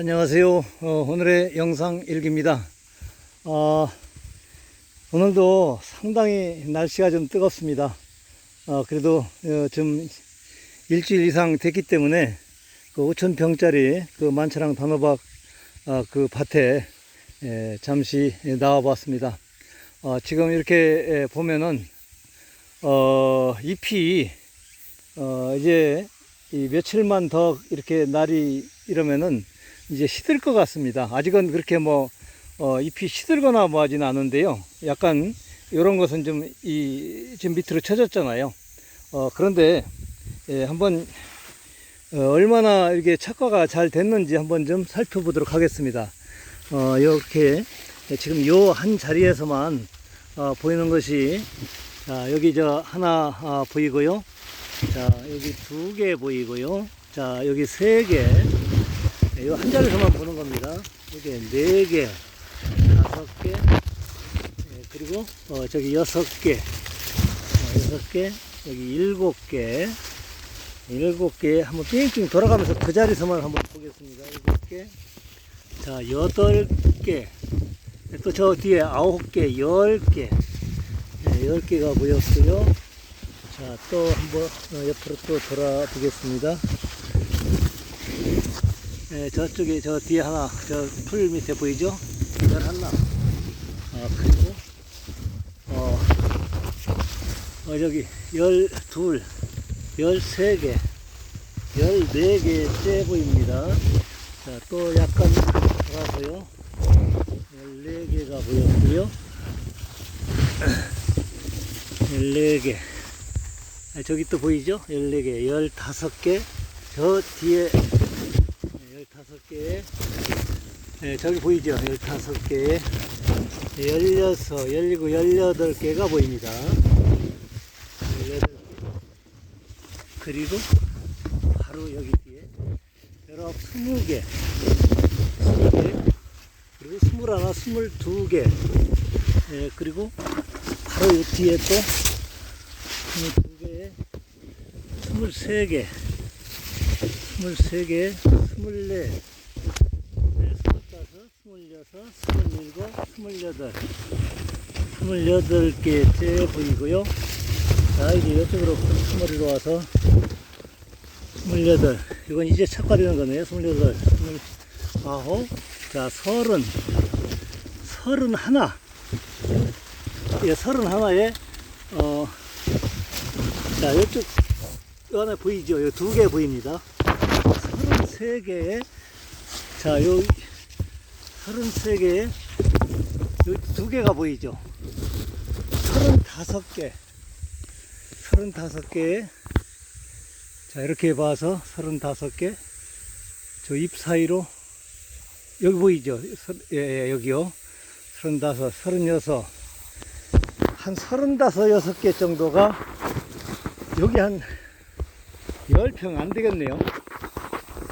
안녕하세요. 어, 오늘의 영상 일기입니다. 어, 오늘도 상당히 날씨가 좀 뜨겁습니다. 어, 그래도 어, 좀 일주일 이상 됐기 때문에 그 5,000평짜리 그 만차랑 단호박 어, 그 밭에 에, 잠시 나와 봤습니다. 어, 지금 이렇게 에, 보면은 어, 잎이 어, 이제 이 며칠만 더 이렇게 날이 이러면은 이제 시들 것 같습니다. 아직은 그렇게 뭐, 어, 잎이 시들거나 뭐 하진 않은데요. 약간 이런 것은 좀 이, 지금 밑으로 쳐졌잖아요. 어, 그런데, 예, 한번, 어, 얼마나 이게 착과가 잘 됐는지 한번 좀 살펴보도록 하겠습니다. 어, 이렇게 지금 요 한 자리에서만 어, 보이는 것이 자, 여기 저 하나 아, 보이고요. 자, 여기 두 개 보이고요. 자, 여기 세 개. 이한 자리에서만 보는 겁니다. 여기 네 개, 다섯 개, 예, 그리고 어, 저기 여섯 개, 어, 여섯 개, 여기 일곱 개, 일곱 개. 한번 삥삥 돌아가면서 그 자리에서만 한번 보겠습니다. 일곱 개, 자 여덟 개, 또 저 뒤에 아홉 개, 열 개, 예, 열 개가 보였고요. 자, 또 한번 어, 옆으로 또 돌아보겠습니다. 예, 저쪽에 저 뒤에 하나 저 풀 밑에 보이죠? 열 하나. 아 그리고 어, 어 저기 열 둘, 열세 개, 열네 개째 보입니다. 자 또 약간 돌아서요. 열네 개가 보였고요. 열네 개. 아, 저기 또 보이죠? 열네 개, 열다섯 개. 저 뒤에 네, 15 개. 네, 저기 보이죠? 15개. 16, 17, 18개가 보입니다. 18개. 그리고 바로 여기 뒤에 19, 20개. 20개. 그리고 21, 22개. 네, 그리고 바로 이 뒤에 또 22개에 23개. 23개, 24, 네, 25, 26, 27, 28, 28개째 보이고요. 자, 이제 이쪽으로 머리로 와서 28, 이건 이제 착과되는 거네요. 28, 29, 자, 30, 31. 예, 31에, 어, 자, 이쪽, 요 하나 보이죠? 요 두 개 보입니다. 33개에 자, 요 33개에 요두 개가 보이죠? 35개 35개에 자, 이렇게 봐서 35개 저잎 사이로 여기 보이죠? 서- 예, 예, 여기요. 35, 36, 한 35, 6개 정도가 여기 한 10평 안 되겠네요.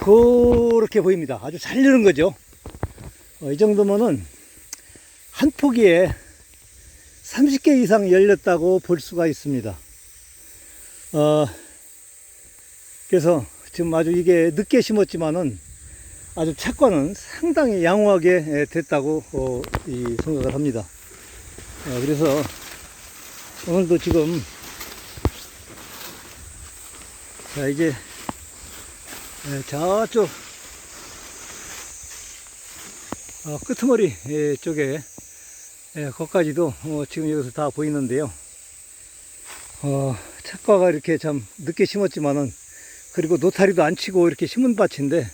그렇게 보입니다. 아주 잘 열은 거죠. 어, 이 정도면은 한 포기에 30개 이상 열렸다고 볼 수가 있습니다. 어, 그래서 지금 아주 이게 늦게 심었지만은 아주 채과는 상당히 양호하게 예, 됐다고 어, 이 생각을 합니다. 어, 그래서 오늘도 지금 자 이제 예, 저쪽 어, 끄트머리 예, 쪽에 예, 거기까지도 어, 지금 여기서 다 보이는데요. 어, 착과가 이렇게 참 늦게 심었지만은 그리고 노타리도 안 치고 이렇게 심은 밭인데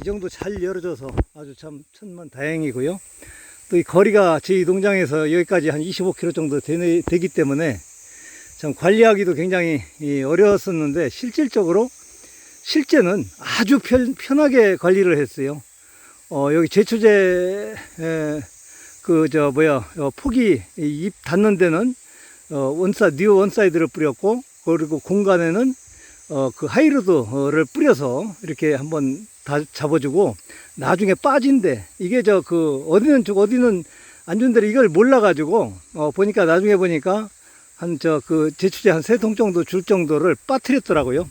이 정도 잘 열어져서 아주 참 천만 다행이고요. 또 이 거리가 저희 농장에서 여기까지 한 25km 정도 되네, 되기 때문에 참 관리하기도 굉장히 이, 어려웠었는데 실질적으로 실제는 아주 편, 편하게 관리를 했어요. 어, 여기 제초제, 그, 저, 뭐야, 어, 폭이, 이잎 닿는 데는, 어, 원사, 뉴 원사이드를 뿌렸고, 그리고 공간에는, 어, 그 하이로드를 뿌려서 이렇게 한번 다 잡아주고, 나중에 빠진데, 이게 저, 그, 어디는 쭉, 어디는 안 준대로 이걸 몰라가지고, 어, 보니까, 나중에 보니까, 한, 저, 그, 제초제 한 세 통 정도 줄 정도를 빠뜨렸더라고요.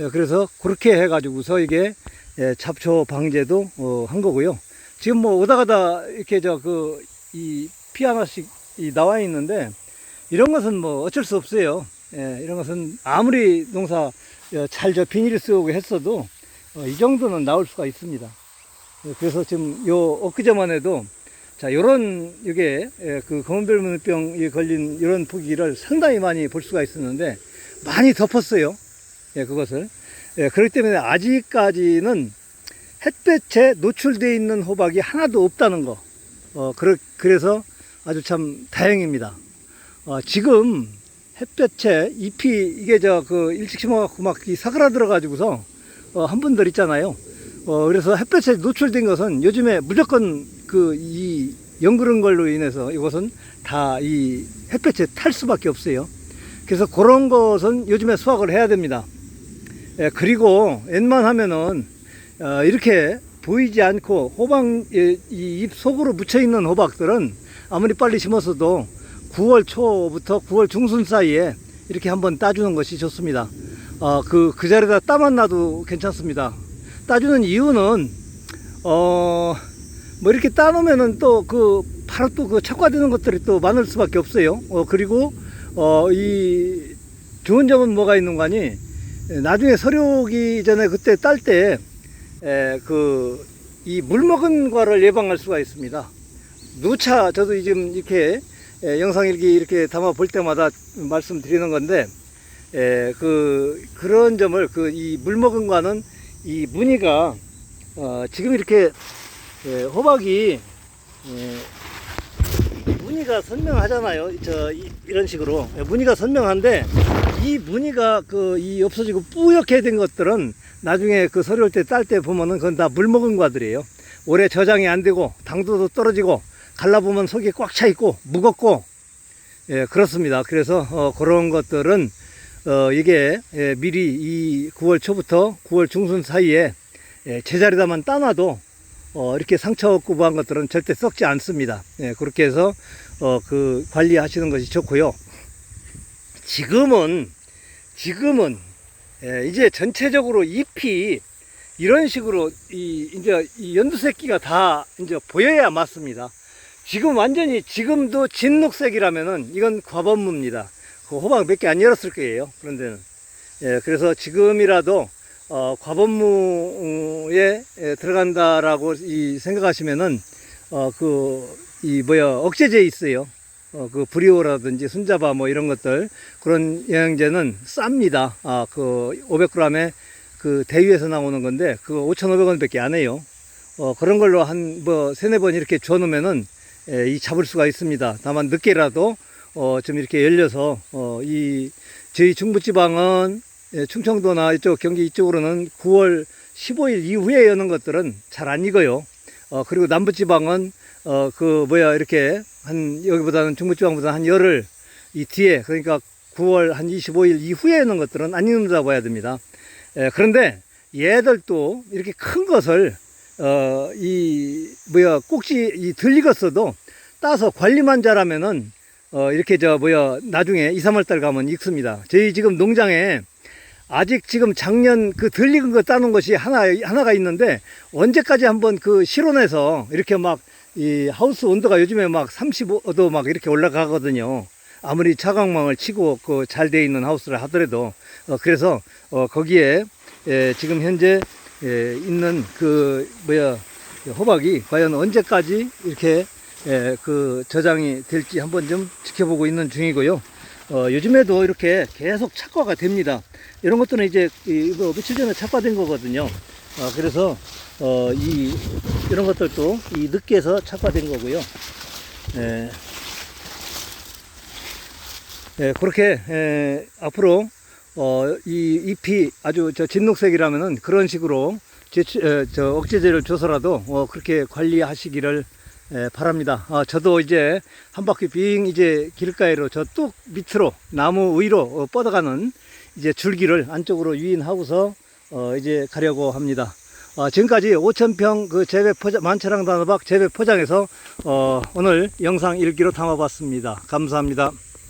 예, 그래서 그렇게 해가지고서 이게 예, 잡초 방제도 어, 한 거고요. 지금 뭐 오다 가다 이렇게 저 그 이피 하나씩 이 나와 있는데 이런 것은 뭐 어쩔 수 없어요. 예, 이런 것은 아무리 농사 어, 잘저 비닐 쓰고 했어도 어, 이 정도는 나올 수가 있습니다. 예, 그래서 지금 요 엊그제만 해도 자 요런 이게 예, 그 검은별무병이 걸린 이런 부기를 상당히 많이 볼 수가 있었는데 많이 덮었어요. 예, 그것을. 예, 그렇기 때문에 아직까지는 햇볕에 노출되어 있는 호박이 하나도 없다는 거. 어, 그러, 그래서 아주 참 다행입니다. 어, 지금 햇볕에 잎이 이게 저 그 일찍 심어갖고 막이 사그라들어 가지고서 어, 한 분들 있잖아요. 어, 그래서 햇볕에 노출된 것은 요즘에 무조건 그 이 연그른 걸로 인해서 이것은 다 이 햇볕에 탈 수밖에 없어요. 그래서 그런 것은 요즘에 수확을 해야 됩니다. 예, 그리고 웬만하면은 어, 이렇게 보이지 않고 호박 이잎 속으로 묻혀 있는 호박들은 아무리 빨리 심었어도 9월 초부터 9월 중순 사이에 이렇게 한번 따주는 것이 좋습니다. 어, 그, 그 자리에다 따만 놔도 괜찮습니다. 따주는 이유는, 어, 뭐 이렇게 따놓으면은 또 그, 바로 또 그 착화되는 것들이 또 많을 수밖에 없어요. 어, 그리고, 어, 이, 좋은 점은 뭐가 있는 거니, 에, 나중에 서류기 전에 그때 딸 때, 에, 그, 이 물먹은 과를 예방할 수가 있습니다. 누차 저도 지금 이렇게 에, 영상일기 이렇게 담아 볼 때마다 말씀드리는 건데, 에, 그, 그런 점을 그, 이 물먹은 과는 이 무늬가, 어, 지금 이렇게, 에, 호박이, 에, 무늬가 선명하잖아요. 저, 이, 런 식으로. 예, 무늬가 선명한데, 이 무늬가 그, 이 없어지고 뿌옇게 된 것들은 나중에 그 서리올 때딸 때 보면은 그건 다 물 먹은 과들이에요. 오래 저장이 안 되고, 당도도 떨어지고, 갈라보면 속이 꽉 차 있고, 무겁고, 예, 그렇습니다. 그래서, 어, 그런 것들은, 어, 이게, 예, 미리 이 9월 초부터 9월 중순 사이에, 예, 제자리다만 따놔도, 어, 이렇게 상처 뭐한 것들은 절대 썩지 않습니다. 예, 그렇게 해서, 어, 그, 관리하시는 것이 좋고요. 지금은, 지금은, 예, 이제 전체적으로 잎이 이런 식으로, 이, 이제, 이 연두새끼가 다 이제 보여야 맞습니다. 지금 완전히, 지금도 진녹색이라면은 이건 과범무입니다. 그 호박 몇 개 안 열었을 거예요. 그런 데는. 예, 그래서 지금이라도, 어, 과범무에 에, 들어간다라고 이 생각하시면은, 어, 그, 이 뭐야, 억제제 있어요. 어, 그 브리오라든지 순자바 뭐 이런 것들, 그런 영양제는 쌉니다. 아, 그 500g에 그 대위에서 나오는 건데, 그거 5,500원 밖에 안 해요. 어, 그런 걸로 한, 뭐, 세네 번 이렇게 줘 놓으면은, 에, 이 잡을 수가 있습니다. 다만 늦게라도, 어, 좀 이렇게 열려서, 어, 이, 저희 중부지방은, 예, 충청도나 이쪽 경기 이쪽으로는 9월 15일 이후에 여는 것들은 잘 안 익어요. 어, 그리고 남부지방은, 어, 그, 뭐야, 이렇게, 한, 여기보다는 중부지방보다 한 열흘 이 뒤에, 그러니까 9월 한 25일 이후에 여는 것들은 안 익는다고 봐야 됩니다. 예, 그런데 얘들도 이렇게 큰 것을, 어, 이, 뭐야, 꼭지, 이덜 익었어도 따서 관리만 잘하면은, 어, 이렇게 저, 뭐야, 나중에 2, 3월 달 가면 익습니다. 저희 지금 농장에 아직 지금 작년 그 덜 익은 거 따는 것이 하나, 하나가 있는데 언제까지 한번 그 실온에서 이렇게 막 이 하우스 온도가 요즘에 막 35도 막 이렇게 올라가거든요. 아무리 차광망을 치고 그 잘 돼 있는 하우스를 하더라도 어, 그래서 어, 거기에 예, 지금 현재 예, 있는 그 뭐야 호박이 과연 언제까지 이렇게 예, 그 저장이 될지 한번 좀 지켜보고 있는 중이고요. 어, 요즘에도 이렇게 계속 착화가 됩니다. 이런 것들은 이제 이, 뭐 며칠 전에 착화된 거거든요. 어, 그래서 어, 이 이런 것들도 이 늦게서 착화된 거고요. 예. 예, 그렇게 예, 앞으로 어, 이 잎이 아주 저 진녹색이라면은 그런 식으로 제, 에, 저 억제제를 줘서라도 어, 그렇게 관리하시기를 에, 바랍니다. 아, 저도 이제 한 바퀴 빙 이제 길가에로 저 뚝 밑으로 나무 위로 어, 뻗어가는 이제 줄기를 안쪽으로 유인하고서 어, 이제 가려고 합니다. 아, 지금까지 5,000평 그 재배 포장, 만차랑 단호박 재배 포장에서 어, 오늘 영상 일기로 담아봤습니다. 감사합니다.